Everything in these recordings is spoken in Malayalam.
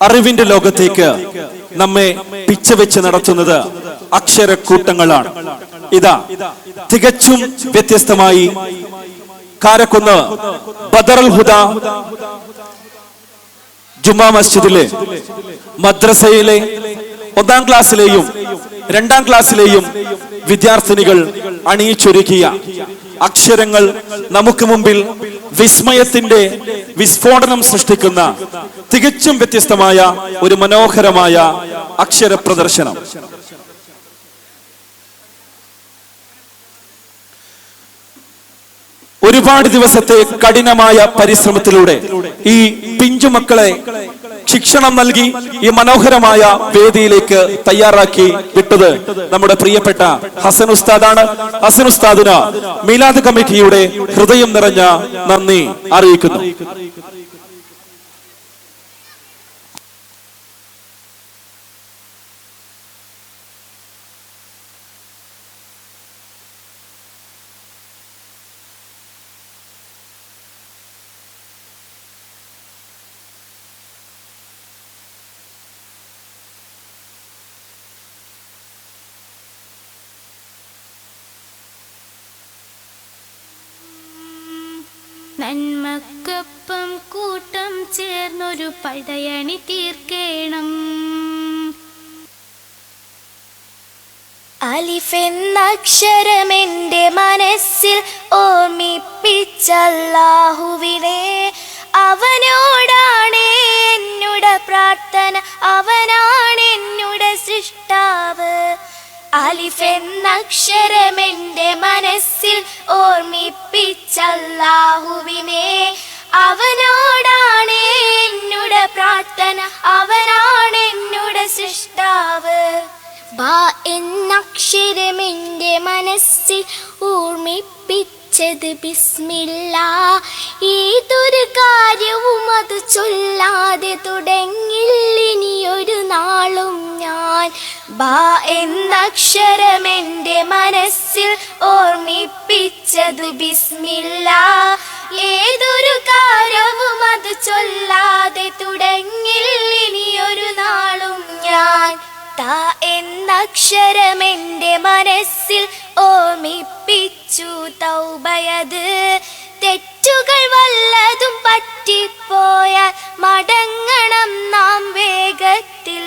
അറിവിന്റെ ലോകത്തേക്ക് നമ്മെ പിച്ചവെച്ച് നടത്തുന്നത് അക്ഷരക്കൂട്ടങ്ങളാണ്. ഇതാ തികച്ചും വ്യത്യസ്തമായി കാരക്കുന്ന് ബദറൽ ഹുദ ജുമാ മസ്ജിദിലെ മദ്രസയിലെ ഒന്നാം ക്ലാസ്സിലെയും രണ്ടാം ക്ലാസ്സിലെയും വിദ്യാർത്ഥിനികൾ അണിയിച്ചൊരുക്കിയ അക്ഷരങ്ങൾ നമുക്ക് മുമ്പിൽ വിസ്മയത്തിന്റെ വിസ്ഫോടനം സൃഷ്ടിക്കുന്ന തികച്ചും വ്യത്യസ്തമായ ഒരു മനോഹരമായ അക്ഷര പ്രദർശനം. ഒരുപാട് ദിവസത്തെ കഠിനമായ പരിശ്രമത്തിലൂടെ ഈ പിഞ്ചുമക്കളെ ശിക്ഷണം നൽകി ഈ മനോഹരമായ വേദിയിലേക്ക് തയ്യാറാക്കി വിട്ടത് നമ്മുടെ പ്രിയപ്പെട്ട ഹസൻ ഉസ്താദാണ്. ഹസൻ ഉസ്താദിന് മീലാദ് കമ്മിറ്റിയുടെ ഹൃദയം നിറഞ്ഞ നന്ദി അറിയിക്കുന്നു. നന്മക്കൊപ്പം കൂട്ടം ചേർന്നൊരു പടയണി തീർക്കേണം. അലിഫെന്നക്ഷരമെന്റെ മനസ്സിൽ ഓർമ്മിപ്പിച്ചല്ലാഹുവിനെ അവനോടാണ് എന്നുടെ പ്രാർത്ഥന അവനാണ് അലിഫെന്നക്ഷരമെന്റെ മനസ്സിൽ ഓർമ്മിപ്പിച്ചല്ലാഹുവിനെ. അവനോടാണ് എന്നുടെ പ്രാർത്ഥന അവനാണ് എന്നുടെ സൃഷ്ടാവ്. ബാ എന്നക്ഷരമെന്റെ മനസ്സിൽ ഓർമ്മിപ്പിച്ചത് ബിസ്മില്ല. ഏതൊരു കാര്യവും അത് ചൊല്ലാതെ തുടങ്ങില്ലിനിയൊരു നാളും ഞാൻ ബാ എന്നക്ഷരമെന്റെ മനസ്സിൽ ഓർമ്മിപ്പിച്ചതു ബിസ്മില്ല. ഏതൊരു കാര്യവും അത് ചൊല്ലാതെ തുടങ്ങില്ല. ഇനിയൊരു നാളും ഞാൻ താ എന്നക്ഷരമെന്റെ മനസ്സിൽ ഓർമ്മിപ്പിച്ചു. തൗബയത് തെറ്റുകൾ വല്ലതും പറ്റിപ്പോയാൽ മടങ്ങണം നാം വേഗത്തിൽ.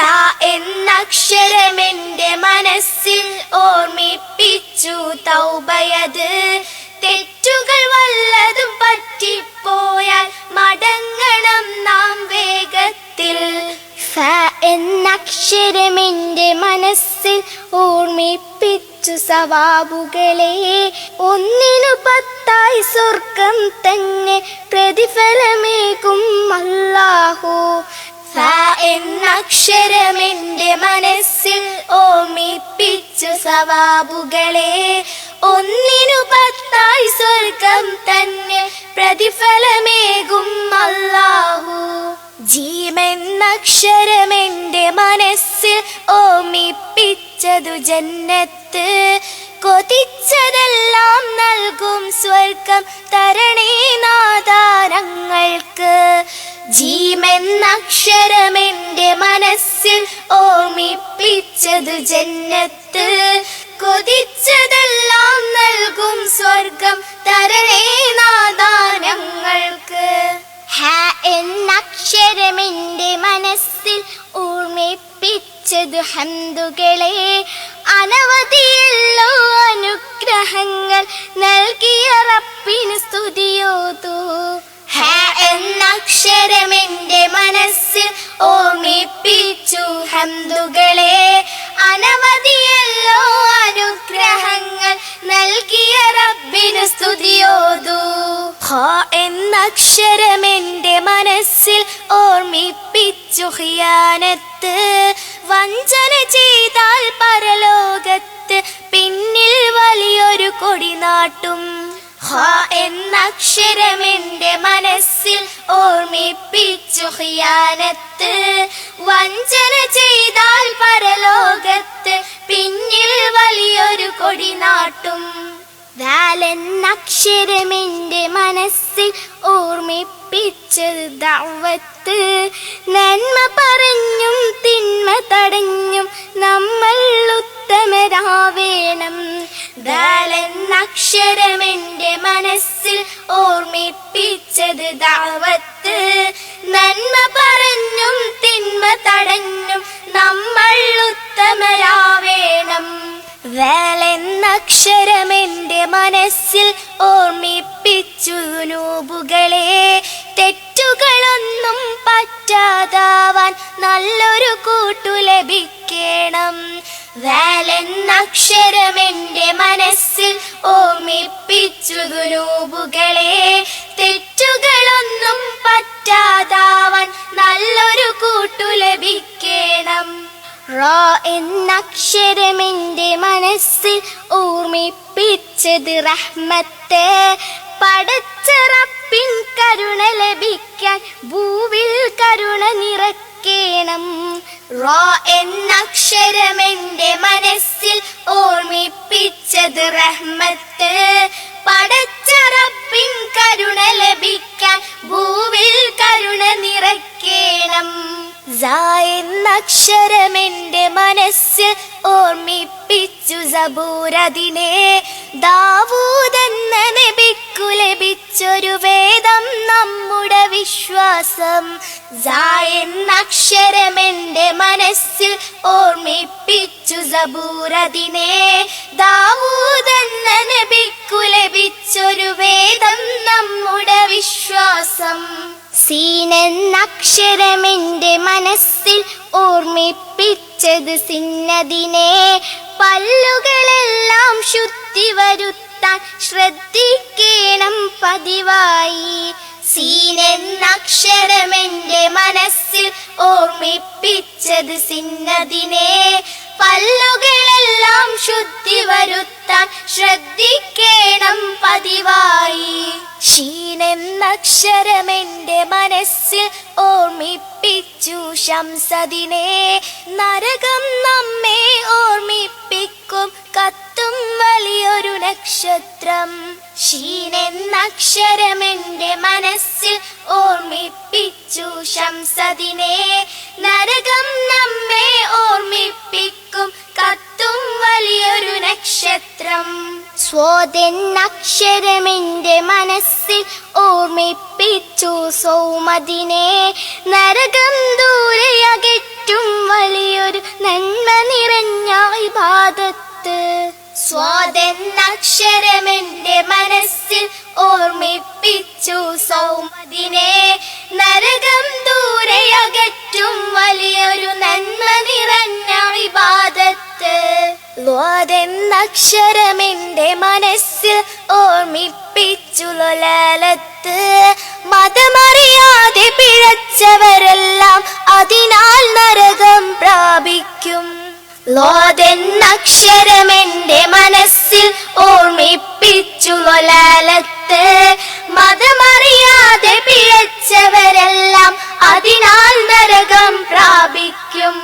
ത എന്നക്ഷരമെന്റെ മനസ്സിൽ ഓർമ്മിപ്പിച്ചു തൗബയത് തെറ്റുകൾ വല്ലതും പറ്റിപ്പോയാൽ മടങ്ങണം നാം വേഗത്തിൽ. ഫ എന്നക്ഷരമെന്റെ മനസ്സിൽ ഓർമ്മിപ്പിച്ചു സവാബുകളെ. ഒന്നിനു പത്തായി സ്വർഗം തന്നെ പ്രതിഫലമേകും അല്ലാഹു. ഫ എന്നക്ഷരമെന്റെ മനസ്സിൽ ഓമിപ്പിച്ചു സവാബുകളെ. ഒന്നിനു പത്തായി സ്വർഗം തന്നെ പ്രതിഫലമേകും അല്ലാഹു. ജീമെന്നക്ഷരമെന്റെ മനസ്സിൽ ഓമിപ്പിച്ചതു ജന്നത്ത്. കൊതിച്ചതെല്ലാം നൽകും സ്വർഗം തരണേ നാദാനങ്ങൾക്ക് ജീമെന്നക്ഷരമെന്റെ മനസ്സിൽ ഓമിപ്പിച്ചതു ജന്നത്ത്. കൊതിച്ചതെല്ലാം നൽകും സ്വർഗം തരണേ നാദാനങ്ങൾക്ക് ഹ എന്നക്ഷരമെന്റെ മനസ്സിൽ ഓർമ്മിപ്പിച്ചത് ഹന്തുകളെ അനവധിയല്ലോ അനുഗ്രഹങ്ങൾ നൽകിയ റപ്പിന് സ്തുതിയോതു. എന്നക്ഷരമെന്റെ മനസ്സിൽ ഓമിപ്പിച്ചു ഹന്തുകളെ അനവധിയല്ലോ അനുഗ്രഹങ്ങൾ നൽകിയ റബ്ബിന് സ്തുതിയോതു. ഹ എന്നക്ഷരമെന്റെ മനസ്സിൽ ഓർമ്മിപ്പിച്ചു ഹിയാനത്ത്. വഞ്ചന ചെയ്താൽ പരലോകത്ത് പിന്നിൽ വലിയൊരു കൊടി നാട്ടും. ഹ എന്നക്ഷരമെന്റെ മനസ്സിൽ ഓർമ്മിപ്പിച്ചു ഹിയാനത്ത്. വഞ്ചന ചെയ്താൽ പരലോകത്ത് പിന്നിൽ വലിയൊരു കൊടി നാട്ടും. വാലെന്നക്ഷരമെന്റെ മനസ്സിൽ ഓർമ്മിപ്പിച്ചു ഓർമ്മിപ്പിച്ചത് ദഅവത്ത് നന്മ പറഞ്ഞും തിന്മ തടഞ്ഞും നമ്മൾ ഉത്തമരാവേണം. ദാലെന്നക്ഷരമെന്റെ മനസ്സിൽ ഓർമ്മിപ്പിച്ചത് ദാവത്ത്. നന്മ പറഞ്ഞും തിന്മ തടഞ്ഞും നമ്മൾ ഉത്തമരാവേണം. വേലെന്നക്ഷരമെന്റെ മനസ്സിൽ ഓർമ്മിപ്പിച്ചു നൂബുകളെ ലഭിക്കണം. എന്റെ മനസ്സിൽ ഓർമ്മിപ്പിച്ചു ദുരൂപുകളെ തെറ്റുകളൊന്നും പറ്റാതാവാൻ നല്ലൊരു കൂട്ടു ലഭിക്കണം. റ എന്നക്ഷരമെന്റെ മനസ്സിൽ ഓർമ്മിപ്പിച്ചത് റഹ്മത്തെ. കരുണ ലഭിക്കാൻ ഭൂവിൽ കരുണ നിറക്കേണം. റോ എന്നക്ഷരമെന്റെ മനസ്സിൽ ഓർമ്മിപ്പിച്ചത് റഹ്മത്ത്. പടച്ചറപ്പിൻ കരുണ ലഭിക്കാൻ ഭൂവിൽ കരുണ നിറക്കേണം. എന്നക്ഷരമെന്റെ മനസ്സിൽ ഓർമ്മിപ്പിച്ചു സബൂരതിനെ ദാവൂദെന്ന വിശ്വാസം സ എന്നക്ഷരമെന്റെ മനസ്സിൽ ഓർമ്മിപ്പിച്ചു സബൂരതിനെ ദാവൂതെന്ന നബിക്കു ലഭിച്ചൊരു വേദം നമ്മുടെ വിശ്വാസം. സീനെന്നക്ഷരമെന്റെ മനസ്സിൽ ഓർമ്മിപ്പിച്ചത് സിന്നതിനെ. പല്ലുകളെല്ലാം ശുദ്ധി വരുത്താൻ ശ്രദ്ധിക്കണം പതിവായി. സീനെന്നക്ഷരമെന്റെ മനസ്സിൽ ഓർമ്മിപ്പിച്ചത് സിന്നതിനെ. പല്ലുകളെല്ലാം ശുദ്ധി വരുത്താൻ ശ്രദ്ധിക്കണം പതിവായി. ഷീനെന്നക്ഷരമെന്റെ മനസ്സിൽ ഓർമ്മിപ്പിച്ചു ശംസതിനെ. നരകം നമ്മെ ഓർമ്മിപ്പിക്കും കത്തും വലിയൊരു നക്ഷത്രം. ഷീനെന്നക്ഷരമെന്റെ മനസ്സിൽ ഓർമ്മിപ്പിച്ചു ശംസദിനെ. നരകം നമ്മെ ഓർമ്മിപ്പിക്കും കത്തും വലിയൊരു നക്ഷത്രം. സ്വതെന്നക്ഷരമെന്റെ മനസ്സിൽ ഓർമ്മിപ്പിച്ചു സൗമതിനെ നരകം ദൂരെ അകറ്റും വലിയൊരു നന്മ നിറഞ്ഞ ഇബാദത്ത് സ്വാതെന്നക്ഷരമെന്റെ മനസ്സിൽ ഓർമ്മിപ്പിച്ചു സൗമതിനെ. നരകം ദൂരെ അകറ്റും വലിയൊരു നന്മ നിറഞ്ഞ വിവാദത്ത്. ക്ഷരമെന്റെ മനസ്സിൽ ഓർമ്മിപ്പിച്ചു ലോലത്ത് മതമറിയാതെ പിഴച്ചവരെല്ലാം അതിനാൽ നരകം പ്രാപിക്കും. ലോതെന്നക്ഷരമെന്റെ മനസ്സിൽ ഓർമ്മിപ്പിച്ചു ലൊലാലത്ത് മതമറിയാതെ പിഴച്ചവരെല്ലാം അതിനാൽ നരകം പ്രാപിക്കും.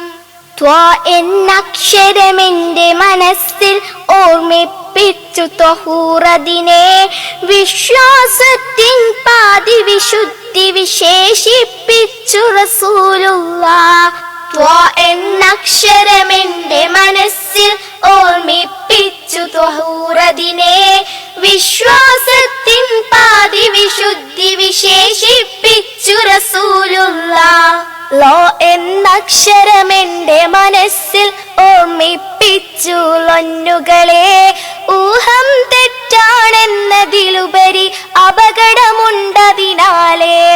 എന്നക്ഷരമെന്റെ മനസ്സിൽ ഓർമ്മിപ്പിച്ചു തൊഹൂറതിനെ. വിശ്വാസത്തിൻ പാതി വിശുദ്ധി വിശേഷിപ്പിച്ചു റസൂലുള്ള. എന്നക്ഷരമെന്റെ മനസ്സിൽ ഓർമ്മിപ്പിച്ചു. തൊഹൂറതിനെ വിശ്വാസത്തിൻ പാതി വിശുദ്ധി വിശേഷിപ്പിച്ചു റസൂലുള്ള. ലോ എന്നക്ഷരമെന്റെ മനസ്സിൽ ഓർമ്മിപ്പിച്ചു. ലൊന്നുകളെ ഊഹം തെറ്റാണെന്നതിലുപരി അപകടമുണ്ടതിനാലേറെ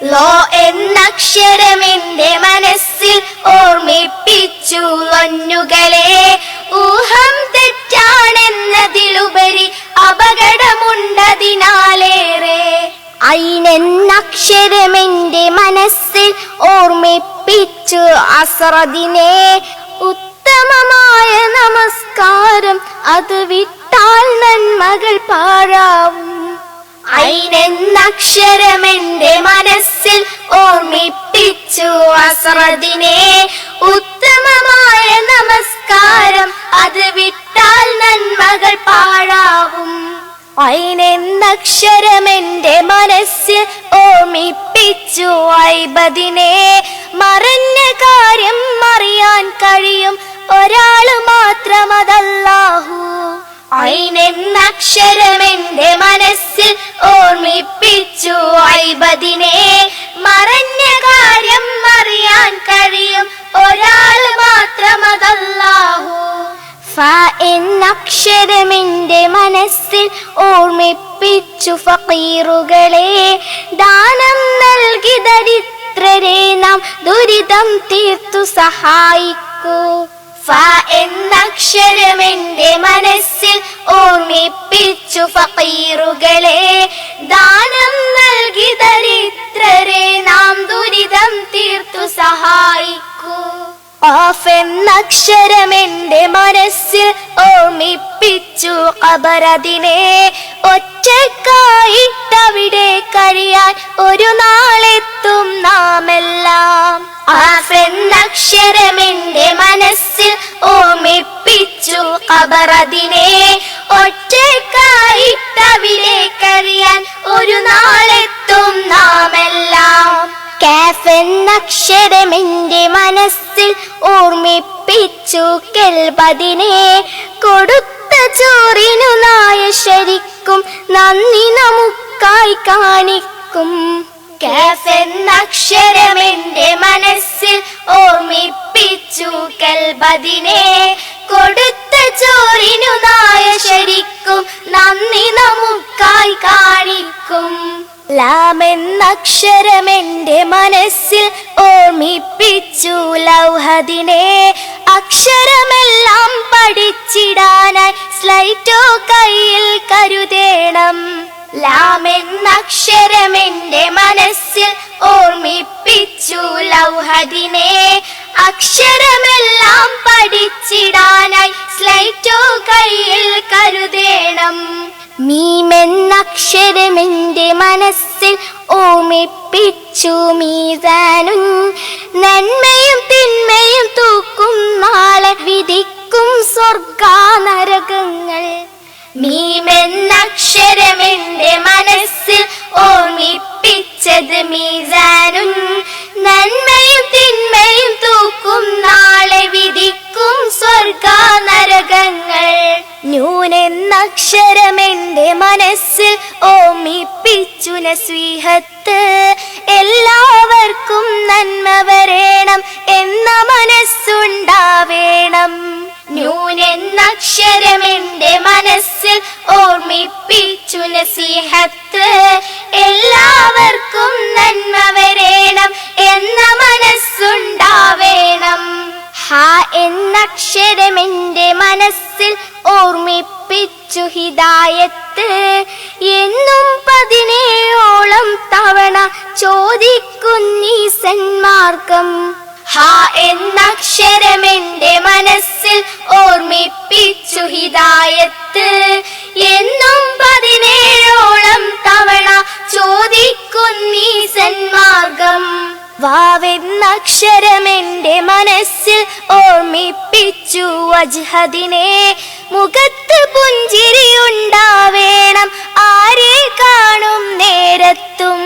ലോ എന്നക്ഷരമെന്റെ മനസ്സിൽ ഓർമ്മിപ്പിച്ചു ഒന്നുകളെ ഊഹം തെറ്റാണെന്നതിലുപരി അപകടമുണ്ടതിനാലേറെ. അയിനെന്നക്ഷരമെന്റെ മനസ്സിൽ ഓർമ്മിപ്പിച്ചു അസറദിനെ ഉത്തമമായ നമസ്കാരം അത് വിട്ടാൽ നന്മകൾ പാഴാവും. അയിനെന്നക്ഷരമെന്റെ മനസ്സിൽ ഓർമ്മിപ്പിച്ചു അസറദിനെ ഉത്തമമായ നമസ്കാരം അത് വിട്ടാൽ നന്മകൾ പാഴാവും. അയിനെന്ന എന്നക്ഷരമെന്റെ മനസ്സിൽ ഓർമ്മിപ്പിച്ചു ഐബദിനെ മറഞ്ഞ കാര്യം അറിയാൻ കഴിയും. ഒരാൾ മാത്രമതല്ലാഹു ഐനെന്നക്ഷരമെന്റെ മനസ്സിൽ ഓർമ്മിപ്പിച്ചു ഐബദിനെ മറഞ്ഞ കാര്യം അറിയാൻ കഴിയും. ഒരാൾ മാത്രമതല്ലാഹു. ഫ എന്നക്ഷരമെന്റെ മനസ്സിൽ ഓർമ്മിപ്പിച്ചു ഫീറുകളെ ദാനം നൽകി ദരിദ്രരെ നാം ദുരിതം തീർത്തു സഹായിക്കൂ. ഫ എന്നക്ഷരമെന്റെ മനസ്സിൽ ഓർമ്മിപ്പിച്ചു ഫീറുകളെ ദാനം നൽകി ദരിദ്രരെ നാം ദുരിതം തീർത്തു സഹായിക്കൂ. ഓഫ് മനസ്സിൽ ഓർമ്മിപ്പിച്ചു കബറതിനെ ഒറ്റക്കായിട്ടവിടെ കഴിയാൻ ഒരു നാളെത്തും നാമെല്ലാം. ആഫ് എന്നക്ഷരമെന്റെ മനസ്സിൽ ഓർമ്മിപ്പിച്ചു കബറതിനെ കഴിയാൻ ഒരു നാളെത്തും നാമെല്ലാം. കാഫ് എന്നക്ഷരമെന്റെ മനസ്സിൽ ഓർമ്മിപ്പിച്ചു കെൽബതിനെ കൊടുത്ത ചോറിനു നായ ശരിക്കും നന്ദി നമുക്കായി കാണിക്കും. കാഫ് എന്നക്ഷരമെന്റെ മനസ്സിൽ ഓർമ്മിപ്പിച്ചു കൽബതിനെ കൊടുത്ത ചോറിനു നായ ശരിക്കും നന്ദി നമുക്കായി കാണിക്കും. ലാമെന്നക്ഷരമെന്റെ മനസ്സിൽ ഓർമ്മിപ്പിച്ചു ലൗഹദിനെ. അക്ഷരമെല്ലാം പഠിച്ചിടാനായി സ്ലൈറ്റോ കയ്യിൽ കരുതേണം. ലാമെന്നക്ഷരമെന്റെ മനസ്സിൽ ഓർമ്മിപ്പിച്ചു ലൗഹദിനെ. അക്ഷരമെല്ലാം പഠിച്ചിടാനായി സ്ലൈറ്റോ കയ്യിൽ കരുതേണം. മീമെന്നക്ഷരമെന്റെ മനസ്സിൽ ഓമിപ്പിച്ചു മീസാനും നന്മയും തിന്മയും തൂക്കും നാളെ വിധിക്കും സ്വർഗാനരകങ്ങൾ. മീമെന്നക്ഷരമെന്റെ മനസ്സിൽ ഓർമ്മിപ്പിച്ചത് മീസാനും നന്മയും ന്യൂനെന്നക്ഷരമെന്റെ മനസ്സിൽ ഓമിപ്പിച്ചു നസ്വീഹത്ത്. എല്ലാവർക്കും നന്മ വരേണം എന്ന മനസ്സുണ്ടാവേണം. ന്യൂനെന്നക്ഷരമെന്റെ മനസ്സിൽ ഓർമ്മിപ്പിച്ചു നസീഹത്ത് എല്ലാവർക്കും നന്മ വരേണം എന്ന മനസ്സുണ്ടാവേണം. ഹ എന്നക്ഷരമെന്റെ മനസ്സിൽ ഓർമ്മിപ്പിച്ചു ഹിദായത്ത് എന്നും പതിനേഴോളം തവണ ചോദിക്കുന്നീ സന്മാർഗം ഹ എന്നക്ഷരമെന്റെ മനസ്സിൽ ഓർമ്മിപ്പിച്ചു ഹിദായത്ത് എന്നും പതിനേഴോളം തവണ വാവെന്നക്ഷരമെന്റെ മനസ്സിൽ ഓർമ്മിപ്പിച്ചു അജ്ഹദിനെ മുഖത്ത് പുഞ്ചിരിയുണ്ടാവേണം ആരെ കാണും നേരത്തും.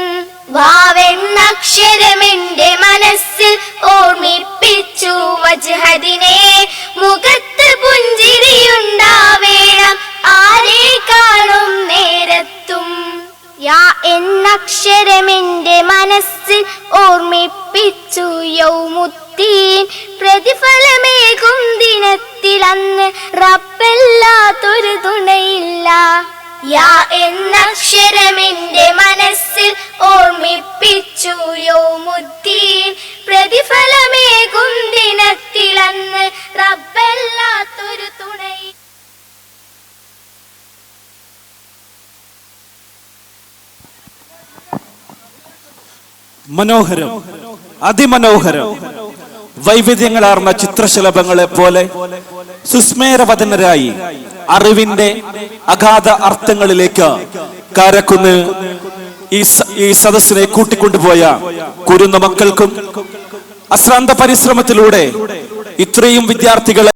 വാവെന്നക്ഷരമെന്റെ മനസ്സിൽ ഓർമ്മിപ്പിച്ചു വജ്ഹദിനെ. മുഖത്ത് പുഞ്ചിരിയുണ്ടാവേണം ആരെ കാണും നേരത്തും. യാ എന്നക്ഷരമെന്റെ മനസ്സിൽ ഓർമ്മിപ്പിച്ചു യൗമുത്തീൻ പ്രതിഫലമേകും ദിനത്തിൽ അന്ന് റബ്ബല്ലാത്തൊരു തുണയില്ല. യാ എന്നക്ഷരമെന്റെ മനസ്സിൽ ഓർമ്മിപ്പിച്ചു യൗമുദ്ദീൻ. പ്രതിഫലമേകും ദിനത്തിൽ അന്ന് റബ്ബല്ലാത്തൊരു തുണയിൽ മനോഹരം. അതിമനോഹരം. വൈവിധ്യങ്ങളാർന്ന ചിത്രശലഭങ്ങളെ പോലെ സുസ്മേരവതനരായി അറിവിന്റെ അഗാധ അർത്ഥങ്ങളിലേക്ക് കാരക്കുന്ന് ഈ സദസ്സിനെ കൂട്ടിക്കൊണ്ടുപോയ കുരുന്ന മക്കൾക്കും അശ്രാന്ത പരിശ്രമത്തിലൂടെ ഇത്രയും വിദ്യാർത്ഥികളെ